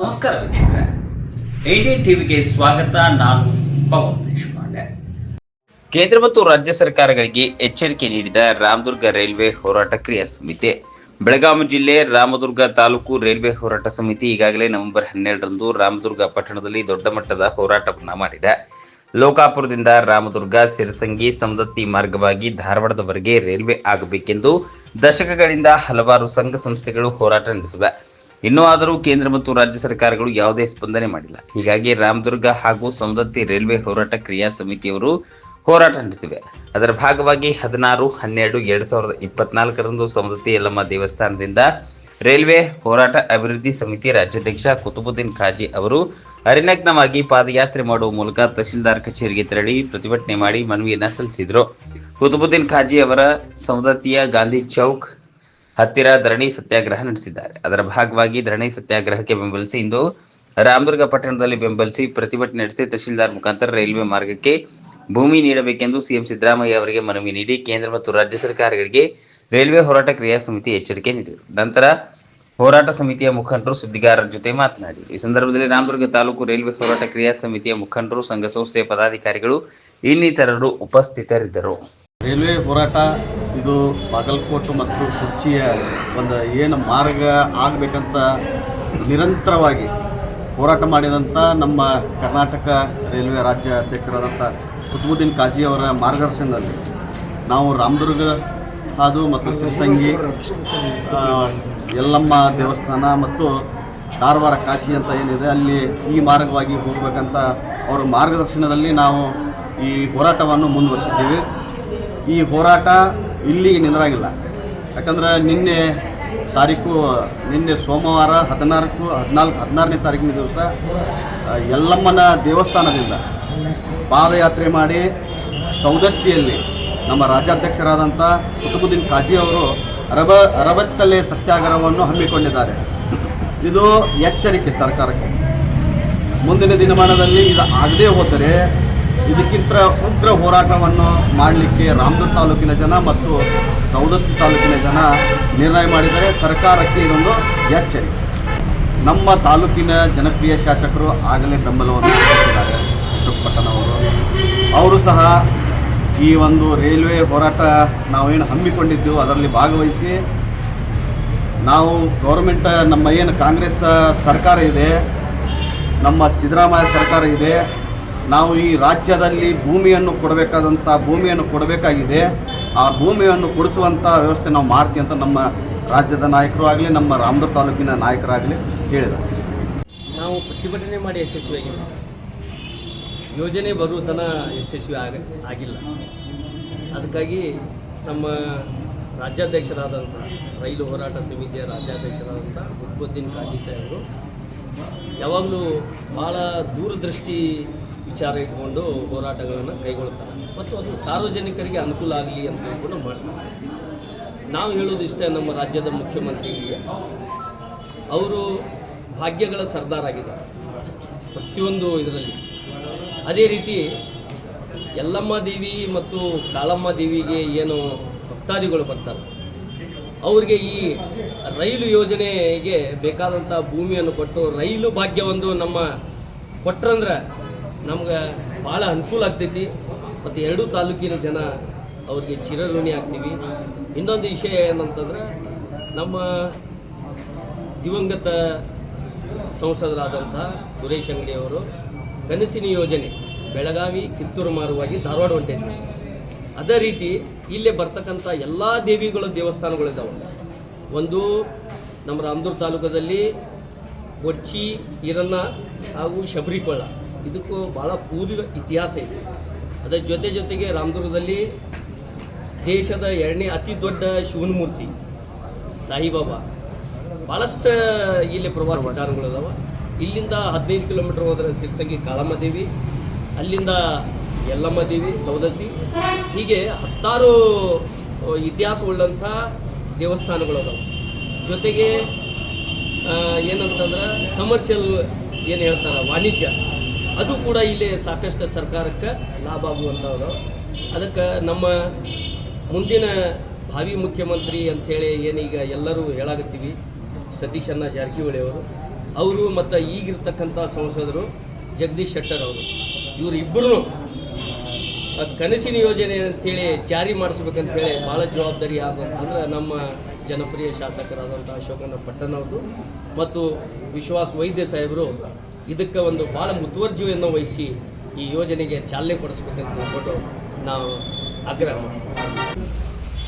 ನಮಸ್ಕಾರ ವೀಕ್ಷಕರೇ. ಐಡಿ ಟಿವಿಗೆ ಸ್ವಾಗತ. ನಾನು ಪವನ್ ದೇಶಪಾಂಡೆ. ಕೇಂದ್ರ ಮತ್ತು ರಾಜ್ಯ ಸರ್ಕಾರಗಳಿಗೆ ಎಚ್ಚರಿಕೆ ನೀಡಿದ ರಾಮದುರ್ಗ ರೈಲ್ವೆ ಹೋರಾಟ ಕ್ರಿಯಾ ಸಮಿತಿ. ಬೆಳಗಾವಿ ಜಿಲ್ಲೆ ರಾಮದುರ್ಗ ತಾಲೂಕು ರೈಲ್ವೆ ಹೋರಾಟ ಸಮಿತಿ ಈಗಾಗಲೇ ನವೆಂಬರ್ ಹನ್ನೆರಡರಂದು ರಾಮದುರ್ಗ ಪಟ್ಟಣದಲ್ಲಿ ದೊಡ್ಡ ಮಟ್ಟದ ಹೋರಾಟವನ್ನ ಮಾಡಿದೆ. ಲೋಕಾಪುರದಿಂದ ರಾಮದುರ್ಗ, ಸಿರಸಂಗಿ, ಸಮದತ್ತಿ ಮಾರ್ಗವಾಗಿ ಧಾರವಾಡದವರೆಗೆ ರೈಲ್ವೆ ಆಗಬೇಕೆಂದು ದಶಕಗಳಿಂದ ಹಲವಾರು ಸಂಘ ಸಂಸ್ಥೆಗಳು ಹೋರಾಟ ನಡೆಸಿವೆ. ಇನ್ನೂ ಆದರೂ ಕೇಂದ್ರ ಮತ್ತು ರಾಜ್ಯ ಸರ್ಕಾರಗಳು ಯಾವುದೇ ಸ್ಪಂದನೆ ಮಾಡಿಲ್ಲ. ಹೀಗಾಗಿ ರಾಮದುರ್ಗ ಹಾಗೂ ಸೌದತ್ತಿ ರೈಲ್ವೆ ಹೋರಾಟ ಕ್ರಿಯಾ ಸಮಿತಿಯವರು ಹೋರಾಟ ನಡೆಸಿವೆ. ಅದರ ಭಾಗವಾಗಿ ಹದಿನಾರು, ಹನ್ನೆರಡು, ಎರಡ್ ಸಾವಿರದ ಇಪ್ಪತ್ನಾಲ್ಕರಂದು ಸೌದತ್ತಿ ಯಲ್ಲಮ್ಮ ದೇವಸ್ಥಾನದಿಂದ ರೈಲ್ವೆ ಹೋರಾಟ ಅಭಿವೃದ್ಧಿ ಸಮಿತಿ ರಾಜ್ಯಾಧ್ಯಕ್ಷ ಕುತುಬುದ್ದೀನ್ ಖಾಜಿ ಅವರು ಅರಿನಗ್ನವಾಗಿ ಪಾದಯಾತ್ರೆ ಮಾಡುವ ಮೂಲಕ ತಹಶೀಲ್ದಾರ್ ಕಚೇರಿಗೆ ತೆರಳಿ ಪ್ರತಿಭಟನೆ ಮಾಡಿ ಮನವಿಯನ್ನು ಸಲ್ಲಿಸಿದರು. ಕುತುಬುದ್ದೀನ್ ಖಾಜಿ ಅವರ ಸೌದತ್ತಿಯ ಗಾಂಧಿ ಚೌಕ್ ಹತ್ತಿರ ಧರಣಿ ಸತ್ಯಾಗ್ರಹ ನಡೆಸಿದ್ದಾರೆ. ಅದರ ಭಾಗವಾಗಿ ಧರಣಿ ಸತ್ಯಾಗ್ರಹಕ್ಕೆ ಬೆಂಬಲಿಸಿ ಇಂದು ರಾಮದುರ್ಗ ಪಟ್ಟಣದಲ್ಲಿ ಬೆಂಬಲಿಸಿ ಪ್ರತಿಭಟನೆ ನಡೆಸಿ ತಹಶೀಲ್ದಾರ್ ಮುಖಾಂತರ ರೈಲ್ವೆ ಮಾರ್ಗಕ್ಕೆ ಭೂಮಿ ನೀಡಬೇಕೆಂದು ಸಿಎಂ ಸಿದ್ದರಾಮಯ್ಯ ಅವರಿಗೆ ಮನವಿ ನೀಡಿ ಕೇಂದ್ರ ಮತ್ತು ರಾಜ್ಯ ಸರ್ಕಾರಗಳಿಗೆ ರೈಲ್ವೆ ಹೋರಾಟ ಕ್ರಿಯಾ ಸಮಿತಿ ಎಚ್ಚರಿಕೆ ನೀಡಿದರು. ನಂತರ ಹೋರಾಟ ಸಮಿತಿಯ ಮುಖಂಡರು ಸುದ್ದಿಗಾರರ ಜೊತೆ ಮಾತನಾಡಿ ಈ ಸಂದರ್ಭದಲ್ಲಿ ರಾಮದುರ್ಗ ತಾಲೂಕು ರೈಲ್ವೆ ಹೋರಾಟ ಕ್ರಿಯಾ ಸಮಿತಿಯ ಮುಖಂಡರು, ಸಂಘ ಸಂಸ್ಥೆಯ ಪದಾಧಿಕಾರಿಗಳು ಇನ್ನಿತರರು ಉಪಸ್ಥಿತರಿದ್ದರು. ರೈಲ್ವೆ ಹೋರಾಟ ಇದು ಬಾಗಲಕೋಟೆ ಮತ್ತು ಕುರ್ಚಿಯ ಒಂದು ಏನು ಮಾರ್ಗ ಆಗಬೇಕಂತ ನಿರಂತರವಾಗಿ ಹೋರಾಟ ಮಾಡಿದಂಥ ನಮ್ಮ ಕರ್ನಾಟಕ ರೈಲ್ವೆ ರಾಜ್ಯ ಅಧ್ಯಕ್ಷರಾದಂಥ ಕುತುಬುದ್ದೀನ್ ಕಾಜಿ ಅವರ ಮಾರ್ಗದರ್ಶನದಲ್ಲಿ ನಾವು ರಾಮದುರ್ಗ ಅದು ಮತ್ತು ಸಿರಿಸಂಗಿ ಯಲ್ಲಮ್ಮ ದೇವಸ್ಥಾನ ಮತ್ತು ಕಾರವಾರ ಕಾಶಿ ಅಂತ ಏನಿದೆ, ಅಲ್ಲಿ ಈ ಮಾರ್ಗವಾಗಿ ಹೋಗಬೇಕಂತ ಅವರ ಮಾರ್ಗದರ್ಶನದಲ್ಲಿ ನಾವು ಈ ಹೋರಾಟವನ್ನು ಮುಂದುವರಿಸಿದ್ದೀವಿ. ಈ ಹೋರಾಟ ಇಲ್ಲಿಗೆ ನಿಂದ್ರಾಗಿಲ್ಲ. ಯಾಕಂದ್ರೆ ನಿನ್ನೆ ತಾರೀಕು, ನಿನ್ನೆ ಸೋಮವಾರ ಹದಿನಾಲ್ಕು ಹದಿನಾಲ್ಕು, ಹದಿನಾರನೇ ತಾರೀಕಿನ ದಿವಸ ಯಲ್ಲಮ್ಮನ ದೇವಸ್ಥಾನದಿಂದ ಪಾದಯಾತ್ರೆ ಮಾಡಿ ಸೌದತ್ತಿಯಲ್ಲಿ ನಮ್ಮ ರಾಜ್ಯಾಧ್ಯಕ್ಷರಾದಂಥ ಕುತುಬುದ್ದೀನ್ ಕಾಜಿ ಅವರು ಅರಬ ಅರವತ್ತಲೆ ಸತ್ಯಾಗ್ರಹವನ್ನು ಹಮ್ಮಿಕೊಂಡಿದ್ದಾರೆ. ಇದು ಎಚ್ಚರಿಕೆ ಸರ್ಕಾರಕ್ಕೆ. ಮುಂದಿನ ದಿನಮಾನದಲ್ಲಿ ಇದು ಆಗದೇ ಹೋದರೆ ಇದಕ್ಕಿಂತ ಉಗ್ರ ಹೋರಾಟವನ್ನು ಮಾಡಲಿಕ್ಕೆ ರಾಮದುರ್ ತಾಲೂಕಿನ ಜನ ಮತ್ತು ಸವದತ್ತಿ ತಾಲೂಕಿನ ಜನ ನಿರ್ಣಯ ಮಾಡಿದರೆ ಸರ್ಕಾರಕ್ಕೆ ಇದೊಂದು ಎಚ್ಚರಿಕೆ ನಮ್ಮ ತಾಲೂಕಿನ ಜನಪ್ರಿಯ ಶಾಸಕರು ಆಗಲೇ ಬೆಂಬಲವನ್ನು ಕೊಟ್ಟಿದ್ದಾರೆ. ಅಶೋಕ್ ಪಟ್ಟಣ ಅವರು. ಅವರು ಸಹ ಈ ಒಂದು ರೈಲ್ವೆ ಹೋರಾಟ ನಾವೇನು ಹಮ್ಮಿಕೊಂಡಿದ್ದೆವು ಅದರಲ್ಲಿ ಭಾಗವಹಿಸಿ ನಾವು ಗೌರ್ಮೆಂಟ್ ನಮ್ಮ ಏನು ಕಾಂಗ್ರೆಸ್ ಸರ್ಕಾರ ಇದೆ, ನಮ್ಮ ಸಿದ್ದರಾಮಯ್ಯ ಸರ್ಕಾರ ಇದೆ ನಾವು ಈ ರಾಜ್ಯದಲ್ಲಿ ಭೂಮಿಯನ್ನು ಕೊಡಬೇಕಾದಂಥ, ಭೂಮಿಯನ್ನು ಕೊಡಬೇಕಾಗಿದೆ. ಆ ಭೂಮಿಯನ್ನು ಕೊಡಿಸುವಂಥ ವ್ಯವಸ್ಥೆ ನಾವು ಮಾಡ್ತೀವಿ ಅಂತ ನಮ್ಮ ರಾಜ್ಯದ ನಾಯಕರು ಆಗಲಿ, ನಮ್ಮ ರಾಮದುರ್ ತಾಲೂಕಿನ ನಾಯಕರಾಗಲಿ ಹೇಳಿದ ನಾವು ಪ್ರತಿಭಟನೆ ಮಾಡಿ ಯಶಸ್ವಿಯಾಗಿ ಯೋಜನೆ ಬರುವ ತನ ಯಶಸ್ವಿ ಆಗ, ಆಗಿಲ್ಲ. ಅದಕ್ಕಾಗಿ ನಮ್ಮ ರಾಜ್ಯಾಧ್ಯಕ್ಷರಾದಂಥ, ರೈಲು ಹೋರಾಟ ಸಮಿತಿಯ ರಾಜ್ಯಾಧ್ಯಕ್ಷರಾದಂಥ ಮುಖ್ಯುದ್ದೀನ್ ಕಾಜಿ ಸಾಹೇಬರು, ಯಾವಾಗಲೂ ಭಾಳ ದೂರದೃಷ್ಟಿ ವಿಚಾರ ಇಟ್ಕೊಂಡು ಹೋರಾಟಗಳನ್ನು ಕೈಗೊಳ್ತಾರೆ. ಮತ್ತು ಅದು ಸಾರ್ವಜನಿಕರಿಗೆ ಅನುಕೂಲ ಆಗಲಿ ಅಂತ ಹೇಳ್ಕೊಂಡು ಮಾಡ್ತಾರೆ. ನಾವು ಹೇಳೋದು ಇಷ್ಟೇ, ನಮ್ಮ ರಾಜ್ಯದ ಮುಖ್ಯಮಂತ್ರಿಗೆ. ಅವರು ಭಾಗ್ಯಗಳ ಸರ್ದಾರಾಗಿದ್ದಾರೆ ಪ್ರತಿಯೊಂದು ಇದರಲ್ಲಿ. ಅದೇ ರೀತಿ ಯಲ್ಲಮ್ಮ ದೇವಿ ಮತ್ತು ಕಾಳಮ್ಮ ದೇವಿಗೆ ಏನು ಭಕ್ತಾದಿಗಳು ಬರ್ತಾರೆ. ಅವರಿಗೆ ಈ ರೈಲು ಯೋಜನೆಗೆ ಬೇಕಾದಂಥ ಭೂಮಿಯನ್ನು ಕೊಟ್ಟು ರೈಲು ಭಾಗ್ಯವೊಂದು ನಮ್ಮ ಕೊಟ್ರಂದ್ರೆ ನಮ್ಗೆ ಭಾಳ ಅನುಕೂಲ ಆಗ್ತೈತಿ. ಮತ್ತು ಎರಡೂ ತಾಲೂಕಿನ ಜನ ಅವ್ರಿಗೆ ಚಿರಋಣಿ ಆಗ್ತೀವಿ. ಇನ್ನೊಂದು ವಿಷಯ ಏನಂತಂದ್ರೆ, ನಮ್ಮ ದಿವಂಗತ ಸಂಸದರಾದಂಥ ಸುರೇಶ್ ಅಂಗಡಿ ಅವರು ಕನಸಿನ ಯೋಜನೆ, ಬೆಳಗಾವಿ, ಕಿತ್ತೂರು ಮಾರುವಾಗಿ ಧಾರವಾಡ ಹೊಂಟೈತಿ ಅದೇ ರೀತಿ ಇಲ್ಲೇ ಬರ್ತಕ್ಕಂಥ ಎಲ್ಲ ದೇವಿಗಳ ದೇವಸ್ಥಾನಗಳಿದ್ದಾವೆ ಒಂದು ನಮ್ಮ ರಾಮದುರ್ಗ ತಾಲೂಕದಲ್ಲಿ ಬೊಚ್ಚಿ ಈರಣ್ಣ ಹಾಗೂ ಶಬರಿಕೊಳ್ಳ ಇದಕ್ಕೂ ಭಾಳ ಪೂರ್ವ ಇತಿಹಾಸ ಇದೆ. ಅದರ ಜೊತೆ ಜೊತೆಗೆ ರಾಮದುರ್ಗದಲ್ಲಿ ದೇಶದ ಎರಡನೇ ಅತಿ ದೊಡ್ಡ ಶಿವನ ಮೂರ್ತಿ ಸಾಯಿಬಾಬಾ. ಭಾಳಷ್ಟು ಇಲ್ಲಿ ಪ್ರವಾಸಿ ತಾಣಗಳಿದಾವೆ. ಇಲ್ಲಿಂದ ಹದಿನೈದು ಕಿಲೋಮೀಟ್ರ್ ಹೋದರೆ ಸಿರ್ಸಂಗಿ ಕಾಳಮ್ಮ ದೇವಿ ಅಲ್ಲಿಂದ ಯಲ್ಲಮ್ಮ ದೇವಿ ಸೌದತ್ತಿ ಹೀಗೆ ಹತ್ತಾರು ಇತಿಹಾಸ ಇತಿಹಾಸವುಳ್ಳಂಥ ದೇವಸ್ಥಾನಗಳು ಅದಾವೆ ಜೊತೆಗೆ ಏನಂತಂದ್ರೆ ಕಮರ್ಷಿಯಲ್ ಏನು ಹೇಳ್ತಾರೆ ವಾಣಿಜ್ಯ. ಅದು ಕೂಡ ಇಲ್ಲಿ ಸಾಕಷ್ಟು ಸರ್ಕಾರಕ್ಕೆ ಲಾಭ ಆಗುವಂಥವ್ರು ಅದಕ್ಕೆ ನಮ್ಮ ಮುಂದಿನ ಭಾವಿ ಮುಖ್ಯಮಂತ್ರಿ ಅಂಥೇಳಿ ಏನೀಗ ಎಲ್ಲರೂ ಹೇಳಾಕತ್ತೀವಿ ಸತೀಶಣ್ಣ ಜಾರಕಿಹೊಳಿ ಅವರು. ಅವರು ಮತ್ತು ಈಗಿರ್ತಕ್ಕಂಥ ಸಂಸದರು ಜಗದೀಶ್ ಶೆಟ್ಟರ್ ಅವರು. ಇವರು ಇಬ್ಬರೂ ಕನಸಿನ ಯೋಜನೆ ಅಂಥೇಳಿ ಜಾರಿ ಮಾಡಿಸ್ಬೇಕಂತೇಳಿ ಭಾಳ ಜವಾಬ್ದಾರಿ ಆಗುವಂತಂದ್ರೆ ನಮ್ಮ ಜನಪ್ರಿಯ ಶಾಸಕರಾದಂಥ ಅಶೋಕನ ಪಟ್ಟಣ್ಣವ್ರದು ಮತ್ತು ವಿಶ್ವಾಸ್ ವೈದ್ಯ ಸಾಹೇಬರು ಇದಕ್ಕೆ ಒಂದು ಭಾಳ ಮುತುವರ್ಜಿಯನ್ನು ವಹಿಸಿ ಈ ಯೋಜನೆಗೆ ಚಾಲನೆ ಕೊಡಿಸ್ಬೇಕಂತ ಹೇಳ್ಬಿಟ್ಟು ನಾವು ಆಗ್ರಹ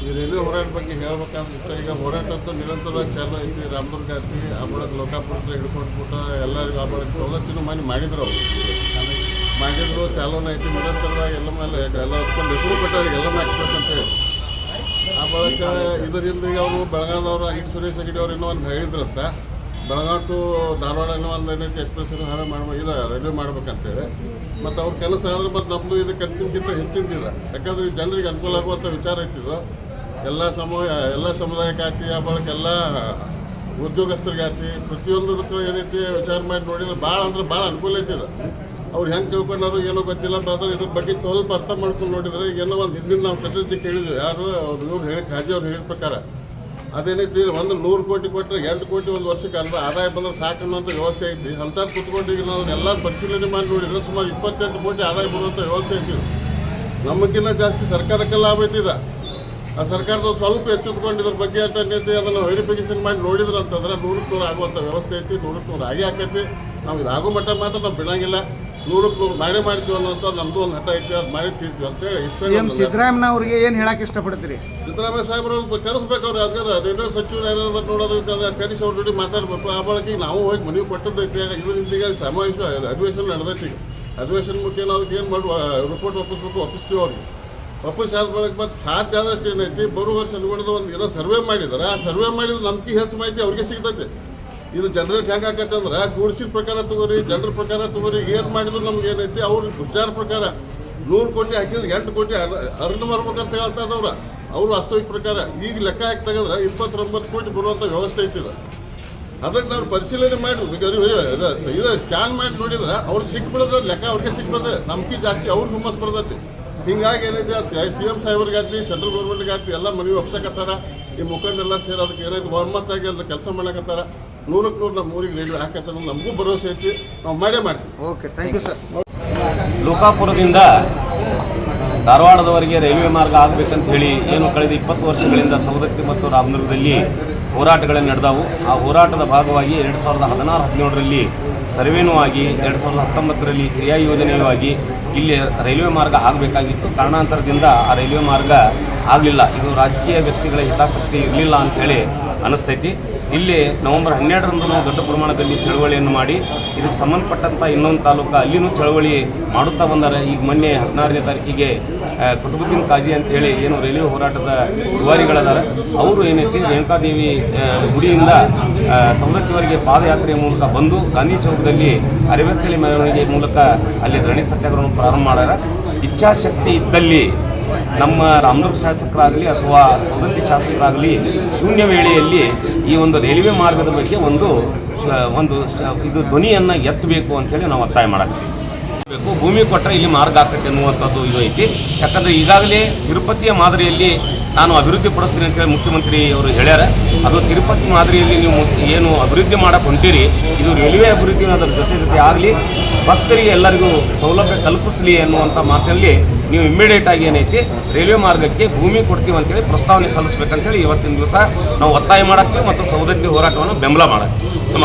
ಈ ರೈಲ್ವೆ ಹೋರಾಟ ಬಗ್ಗೆ ಹೇಳ್ಬೇಕಂದ್ರೆ ಇಷ್ಟ. ಈಗ ಹೋರಾಟ ಅಂತೂ ನಿರಂತರವಾಗಿ ಚಾಲು ಐತಿ ರಾಮದುರ್ಗ ಐತಿ ಆ ಬಳಕ ಹಿಡ್ಕೊಂಡು ಎಲ್ಲರಿಗೂ ಆಬಳಕ್ಕೆ ಬಳಕ ಸವಲತ್ತಿನೂ ಮನೆ ಮಾಡಿದ್ರು ಅವರು. ಮಾಡಿದ್ರು, ಚಾಲೂನ ಐತಿ ನಿರಂತರವಾಗಿ ಎಲ್ಲ ಮೇಲೆ ಎಲ್ಲ ಹೊತ್ಕೊಂಡು ಹೆಸರು ಕೊಟ್ಟವ್ರಿಗೆ ಎಲ್ಲ ಅಂತ ಹೇಳಿ. ಆ ಬಳಕ ಇದರಿಂದ ಈಗ ಅವರು ಬೆಳಗಾದವರು ಐ ಸುರೇಶ್ ಅಗಡಿ ಅವ್ರು ಇನ್ನೂ ಒಂದು ಹೇಳಿದ್ರಂತ ಬೆಳಗಾವಿ ಟು ಧಾರವಾಡ ಅನ್ನೋ ಒಂದು ಏನೈತಿ ಎಕ್ಸ್ಪ್ರೆಸ್ ಹಾವೇ ಮಾಡ್ಬೇಕು ಇದು ರೈಲ್ವೆ ಮಾಡ್ಬೇಕಂತೇಳಿ. ಮತ್ತು ಅವ್ರ ಕೆಲಸ ಆದ್ರೆ ಮತ್ತು ನಮ್ಮದು ಇದು ಕಂತಿನಕ್ಕಿಂತ ಹೆಚ್ಚಿನದಿಲ್ಲ ಯಾಕಂದ್ರೆ ಈ ಜನರಿಗೆ ಅನುಕೂಲ ಆಗುವಂಥ ವಿಚಾರ ಐತಿದು ಎಲ್ಲ ಸಮೂಹ, ಎಲ್ಲ ಸಮುದಾಯಕ್ಕೆ ಆಯ್ತು ಆ ಬಳಕೆಲ್ಲ ಉದ್ಯೋಗಸ್ಥರಿಗೆ ಆಯ್ತು. ಪ್ರತಿಯೊಂದಕ್ಕೂ ಏನೈತಿ ವಿಚಾರ ಮಾಡಿ ನೋಡಿದ್ರೆ ಭಾಳ ಅಂದ್ರೆ ಭಾಳ ಅನುಕೂಲ ಐತಿ ಇದು ಅವ್ರು ಹೆಂಗೆ ತಿಳ್ಕೊಂಡಾರು ಏನೋ ಗೊತ್ತಿಲ್ಲ ಆದ್ರೆ ಇದ್ರ ಬಗ್ಗೆ ಸ್ವಲ್ಪ ಅರ್ಥ ಮಾಡ್ಕೊಂಡು ನೋಡಿದರೆ ಏನೋ ಒಂದು ಹಿಂದಿನ ನಾವು ಸ್ಟ್ರಾಟಜಿ ಕೇಳಿದ್ವಿ. ಯಾರು ಅವ್ರು ಇವ್ರು ಹೇಳಿ ಹಾಜಿ ಅವ್ರು ಹೇಳಿದ ಪ್ರಕಾರ ಅದೇನೈತಿ ಒಂದು ನೂರು ಕೋಟಿ ಕೊಟ್ಟರೆ ಎಂಟು ಕೋಟಿ ಒಂದು ವರ್ಷಕ್ಕೆ ಅಲ್ಲ ಆದಾಯ ಬಂದ್ರೆ ಸಾಕು ಅನ್ನೋಂಥ ವ್ಯವಸ್ಥೆ ಐತಿ. ಅಂಥದ್ದು ಕುತ್ಕೊಂಡು ಈಗ ನಾವು ಎಲ್ಲ ಪರಿಶೀಲನೆ ಮಾಡಿ ನೋಡಿದ್ರೆ ಸುಮಾರು ಇಪ್ಪತ್ತೆಂಟು ಕೋಟಿ ಆದಾಯ ಬರುವಂಥ ವ್ಯವಸ್ಥೆ ಐತಿ ನಮಗಿನ್ನ ಜಾಸ್ತಿ ಸರ್ಕಾರಕ್ಕೆ ಲಾಭ ಐತಿದ ಆ ಸರ್ಕಾರದವ್ರು ಸ್ವಲ್ಪ ಎಚ್ಚೆತ್ಕೊಂಡು ಬಗ್ಗೆ ಅಂತ ಅದನ್ನು ವೆರಿಫಿಕೇಶನ್ ಮಾಡಿ ನೋಡಿದ್ರು ಅಂತಂದ್ರೆ ನೂರಕ್ಕೆ ನೂರು ಆಗುವಂಥ ವ್ಯವಸ್ಥೆ ಐತಿ, ನೂರಕ್ಕೆ ನೂರು ಆಗಿ ಆಕೈತಿ. ನಾವು ಇದಾಗೋ ಆಗೋ ಮಟ್ಟ ಮಾತ್ರ ನಾವು ಬಿಡಂಗಿಲ್ಲ. ನೂರಕ್ಕೆ ನೂರು ಮಾಡೇ ಮಾಡ್ತೀವಿ ಅನ್ನೋಂಥ ನಮ್ಮದು ಒಂದು ಹಠ ಐತಿ ಅದು ಮಾಡಿ ತೀರ್ತೀವಿ ಅಂತೇಳಿ ಹೇಳಿ ಸಿ ಎಂ ಸಿದ್ದರಾಮಯ್ಯ ಅವ್ರಿಗೆ ಏನು ಹೇಳಕ್ಕೆ ಇಷ್ಟಪಡ್ತೀರಿ? ಸಿದ್ದರಾಮಯ್ಯ ಸಾಹೇಬ್ರು ಕರೆಸ್ಬೇಕು ಅವ್ರು ಅದಕ್ಕೆ ರೈಲ್ವೆ ಸಚಿವರು ಏನಾದ್ರು ನೋಡೋದಕ್ಕೆ ಕರೆಸಿ ಅವ್ರ ಜೊತೆ ಮಾತಾಡಬೇಕು. ಆ ಬಳಕೆ ನಾವು ಹೋಗಿ ಮನವಿ ಕೊಟ್ಟದ್ದೈತಿ ಆಗ ಇದರಿಂದ ಈಗ ಸಮಾವೇಶ ಅಧಿವೇಶನ ನಡೆದೈತಿ ಅಧಿವೇಶನ ಮುಖ್ಯ ನಾವು ಏನು ಮಾಡುವ ರಿಪೋರ್ಟ್ ಒಪ್ಪಿಸ್ಬೇಕು ಒಪ್ಪಿಸ್ತೀವಿ ಅವ್ರಿಗೆ. ಒಪ್ಪಿಸಿ ಆದ ಬಳಿಕ ಮತ್ತೆ ಸಾಧ್ಯ ಆದಷ್ಟು ಏನೈತಿ ಬರುವ ವರ್ಷ ನೋಡಿದ ಒಂದು ಏನೋ ಸರ್ವೆ ಮಾಡಿದಾರೆ. ಆ ಸರ್ವೆ ಮಾಡಿದ್ರೆ ನಮ್ಗೆ ಹೆಚ್ಚು ಮಾಹಿತಿ ಅವ್ರಿಗೆ ಸಿಗ್ತೈತಿ. ಇದು ಜನರೇಟ್ ಹೆಂಗೆ ಆಗತ್ತೆ ಅಂದ್ರೆ ಗೂಡ್ಸಿದ ಪ್ರಕಾರ ತಗೋರಿ, ಜನರ ಪ್ರಕಾರ ತಗೋರಿ, ಏನು ಮಾಡಿದ್ರು ನಮ್ಗೆ ಏನೈತಿ, ಅವ್ರ ವಿಚಾರ ಪ್ರಕಾರ. ನೂರು ಕೋಟಿ ಹಾಕಿದ್ರೆ ಎಂಟು ಕೋಟಿ ಅರ್ನ್ ಮಾಡ್ಬೇಕಂತ ಹೇಳ್ತಾ ಇದ್ದವ್ರ. ಅವರು ವಾಸ್ತವಿಕ ಪ್ರಕಾರ. ಈಗ ಲೆಕ್ಕ ಹಾಕಿ ತೆಗೆದ್ರೆ ಇಪ್ಪತ್ತೊಂಬತ್ತು ಕೋಟಿ ಬರುವಂಥ ವ್ಯವಸ್ಥೆ ಐತಿದೆ ಅದಕ್ಕೆ ನಾವು ಪರಿಶೀಲನೆ ಮಾಡಿ ಇದು ಸ್ಕ್ಯಾನ್ ಮಾಡಿ ನೋಡಿದ್ರೆ ಅವ್ರಿಗೆ ಸಿಕ್ಬಿಡೋದು, ಲೆಕ್ಕ ಅವ್ರಿಗೆ ಸಿಕ್ಬಿಡೋದು. ನಮ್ಗೆ ಜಾಸ್ತಿ, ಅವ್ರಿಗೆ ಹುಮ್ಮಸ್ ಬರ್ತೈತಿ. ಹಿಂಗಾಗಿ ಏನೈತೆ ಸಿ ಎಂ ಸಾಹೇಬ್ರಿಗಾಗ್ಲಿ, ಸೆಂಟ್ರಲ್ ಗೌರ್ಮೆಂಟ್ಗಾಗ್ಲಿ ಎಲ್ಲ ಮನವಿ ಒಪ್ಸಕತ್ತಾರ. ಈ ಮುಖಂಡರೆಲ್ಲ ಸೇರಿ ಅದಕ್ಕೆ ಏನೈತೆ ಒಮ್ಮತ್ತಾಗಿ ಎಲ್ಲ ಕೆಲಸ ಮಾಡಕತ್ತಾರ. ನೂರಕ್ಕೆ ನೂರು ನಮ್ಮ ಊರಿಗೆ ರೈಲ್ವೆ ಹಾಕತ್ತ ನಮಗೂ ಭರವಸೆ ಐತಿ. ನಾವು ಮಾಡೇ ಮಾಡ್ತೀವಿ. ಓಕೆ ಥ್ಯಾಂಕ್ ಯು ಸರ್ ಲೋಕಾಪುರದಿಂದ ಧಾರವಾಡದವರೆಗೆ ರೈಲ್ವೆ ಮಾರ್ಗ ಆಗಬೇಕಂತ ಹೇಳಿ ಏನು ಕಳೆದ ಇಪ್ಪತ್ತು ವರ್ಷಗಳಿಂದ ಸವದತ್ತಿ ಮತ್ತು ರಾಮದುರ್ಗದಲ್ಲಿ ಹೋರಾಟಗಳನ್ನು ನಡೆದವು. ಆ ಹೋರಾಟದ ಭಾಗವಾಗಿ ಎರಡು ಸಾವಿರದ ಹದಿನಾರು ಹದಿನೇಳರಲ್ಲಿ ಸರ್ವೇನೂ ಆಗಿ ಎರಡು ಸಾವಿರದ ಹತ್ತೊಂಬತ್ತರಲ್ಲಿ ಕ್ರಿಯಾ ಯೋಜನೆಯೂ ಆಗಿ ಇಲ್ಲಿ ರೈಲ್ವೆ ಮಾರ್ಗ ಆಗಬೇಕಾಗಿತ್ತು. ಕಾರಣಾಂತರದಿಂದ ಆ ರೈಲ್ವೆ ಮಾರ್ಗ ಆಗಲಿಲ್ಲ. ಇದು ರಾಜಕೀಯ ವ್ಯಕ್ತಿಗಳ ಹಿತಾಸಕ್ತಿ ಇರಲಿಲ್ಲ ಅಂಥೇಳಿ ಅನಿಸ್ತೈತಿ. ಇಲ್ಲಿ ನವೆಂಬರ್ ಹನ್ನೆರಡರಂದು ನಾವು ದೊಡ್ಡ ಪ್ರಮಾಣದಲ್ಲಿ ಚಳವಳಿಯನ್ನು ಮಾಡಿ, ಇದಕ್ಕೆ ಸಂಬಂಧಪಟ್ಟಂಥ ಇನ್ನೊಂದು ತಾಲೂಕು ಅಲ್ಲಿನೂ ಚಳವಳಿ ಮಾಡುತ್ತಾ ಬಂದಾರೆ, ಈಗ ಮೊನ್ನೆ ಹದಿನಾರನೇ ತಾರೀಕಿಗೆ ಕುಟುಂಬದಿನ ಕಾಜಿ ಅಂತ ಹೇಳಿ ಏನು ರೈಲ್ವೆ ಹೋರಾಟದ ರೂವಾರಿಗಳದಾರ ಅವರು ಏನೈತಿ ರೇಣುಕಾದೇವಿ ಗುಡಿಯಿಂದ ಸವದತ್ತಿವರೆಗೆ ಪಾದಯಾತ್ರೆಯ ಮೂಲಕ ಬಂದು ಗಾಂಧಿ ಚೌಕದಲ್ಲಿ ಅರವತ್ತಲಿ ಮೆರವಣಿಗೆ ಮೂಲಕ ಅಲ್ಲಿ ಧರಣಿ ಸತ್ಯಾಗ್ರಹವನ್ನು ಪ್ರಾರಂಭ ಮಾಡ್ಯಾರ. ಇಚ್ಛಾಶಕ್ತಿ ಇದ್ದಲ್ಲಿ ನಮ್ಮ ರಾಮದುರ್ಗ ಶಾಸಕರಾಗಲಿ ಅಥವಾ ಸವದತ್ತಿ ಶಾಸಕರಾಗಲಿ ಶೂನ್ಯ ವೇಳೆಯಲ್ಲಿ ಈ ಒಂದು ರೈಲ್ವೆ ಮಾರ್ಗದ ಬಗ್ಗೆ ಒಂದು ಒಂದು ಇದು ಧ್ವನಿಯನ್ನು ಎತ್ತಬೇಕು ಅಂತೇಳಿ ನಾವು ಒತ್ತಾಯ ಮಾಡತ್ತೀವಿ ಬೇಕು ಭೂಮಿ ಕೊಟ್ಟರೆ ಇಲ್ಲಿ ಮಾರ್ಗ ಆಗ್ತೈತೆ ಅನ್ನುವಂಥದ್ದು ಇದು ಐತಿ. ಯಾಕಂದರೆ ಈಗಾಗಲೇ ತಿರುಪತಿಯ ಮಾದರಿಯಲ್ಲಿ ನಾನು ಅಭಿವೃದ್ಧಿ ಪಡಿಸ್ತೀನಿ ಅಂತೇಳಿ ಮುಖ್ಯಮಂತ್ರಿ ಅವರು ಹೇಳ್ಯಾರ. ಅದು ತಿರುಪತಿ ಮಾದರಿಯಲ್ಲಿ ನೀವು ಏನು ಅಭಿವೃದ್ಧಿ ಮಾಡಕ್ಕೆ ಹೊಂಟೀರಿ ಇದು ರೈಲ್ವೆ ಅಭಿವೃದ್ಧಿ ಅದರ ಜೊತೆ ಜೊತೆ ಆಗಲಿ, ಭಕ್ತರಿಗೆ ಎಲ್ಲರಿಗೂ ಸೌಲಭ್ಯ ಕಲ್ಪಿಸಲಿ ಅನ್ನುವಂಥ ಮಾತಿನಲ್ಲಿ ನೀವು ಇಮ್ಮಿಡಿಯೇಟ್ ಆಗಿ ಏನೈತಿ, ರೈಲ್ವೆ ಮಾರ್ಗಕ್ಕೆ ಭೂಮಿ ಕೊಡ್ತೀವಿ ಅಂತೇಳಿ ಪ್ರಸ್ತಾವನೆ ಸಲ್ಲಿಸ್ಬೇಕಂತೇಳಿ ಇವತ್ತಿನ ದಿವಸ ನಾವು ಒತ್ತಾಯ ಮಾಡೋಕ್ಕೆ ಮತ್ತು ಸೌದತ್ತಿ ಹೋರಾಟವನ್ನು ಬೆಂಬಲ ಮಾಡೋಕ್ಕೆ